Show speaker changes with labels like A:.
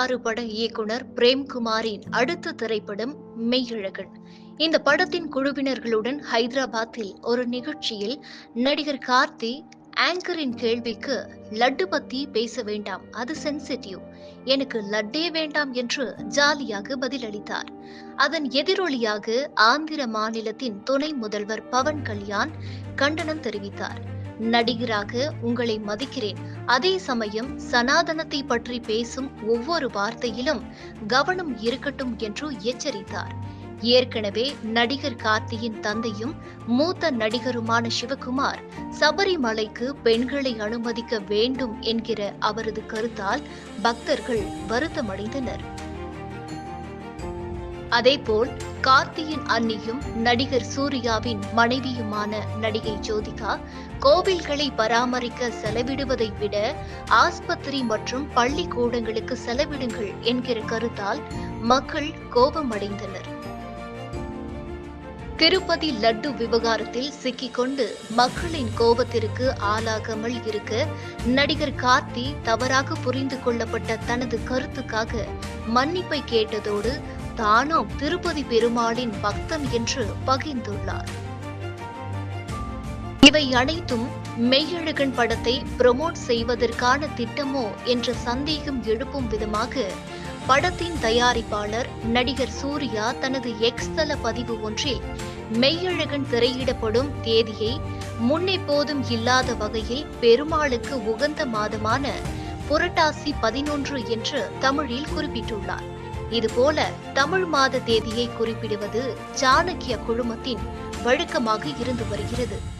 A: ஆறு பட இயக்குனர் பிரேம்குமாரின் அடுத்த திரைப்படம் மெய்யழகன். இந்த படத்தின் குழுவினர்களுடன் ஹைதராபாத்தில் ஒரு நிகழ்ச்சியில் நடிகர் கார்த்தி ஆங்கரின் கேள்விக்கு லட்டு பத்தி பேச வேண்டாம் அது சென்சிட்டிவ். எனக்கு லட்டே வேண்டாம் என்று ஜாலியாக பதிலளித்தார். அதன் எதிரொலியாக ஆந்திர மாநிலத்தின் துணை முதல்வர் பவன் கல்யாண் கண்டனம் தெரிவித்தார். நடிகராக உங்களை மதிக்கிறேன். அதே சமயம் சனாதனத்தை பற்றி பேசும் ஒவ்வொரு வார்த்தையிலும் கவனம் இருக்கட்டும் என்று எச்சரித்தார். ஏற்கனவே நடிகர் கார்த்தியின் தந்தையும் மூத்த நடிகருமான சிவகுமார் சபரிமலைக்கு பெண்களை அனுமதிக்க வேண்டும் என்கிற அவரது கருத்தால் பக்தர்கள் வருத்தமடைந்தனர். அதேபோல் கார்த்தியின் அன்னியும் நடிகர் சூர்யாவின் மனைவியுமான நடிகை ஜோதிகா கோவில்களை பராமரிக்க செலவிடுவதை விட ஆஸ்பத்திரி மற்றும் பள்ளிக்கூடங்களுக்கு செலவிடுங்கள் என்கிற கருத்தால் மக்கள் கோபமடைந்தனர். திருப்பதி லட்டு விவகாரத்தில் சிக்கிக்கொண்டு மக்களின் கோபத்திற்கு ஆளாகாமல் இருக்க நடிகர் கார்த்தி தவறாக புரிந்து கொள்ளப்பட்ட தனது கருத்துக்காக மன்னிப்பை கேட்டதோடு தானும் திருப்பதி பெருமாளின் பக்தன் என்று பகிர்ந்துள்ளார். இவை அனைத்தும் மெய்யழகன் படத்தை ப்ரொமோட் செய்வதற்கான திட்டமோ என்ற சந்தேகம் எழுப்பும் விதமாக படத்தின் தயாரிப்பாளர் நடிகர் சூர்யா தனது எக்ஸ் தள பதிவு ஒன்றில் மெய்யழகன் திரையிடப்படும் தேதியை முன்னெப்போதும் இல்லாத வகையில் பெருமாளுக்கு உகந்த மாதமான புரட்டாசி பதினொன்று என்று தமிழில் குறிப்பிட்டுள்ளார். இதுபோல தமிழ் மாத தேதியை குறிப்பிடுவது சாணக்கிய குழுமத்தின் வழக்கமாக இருந்து வருகிறது.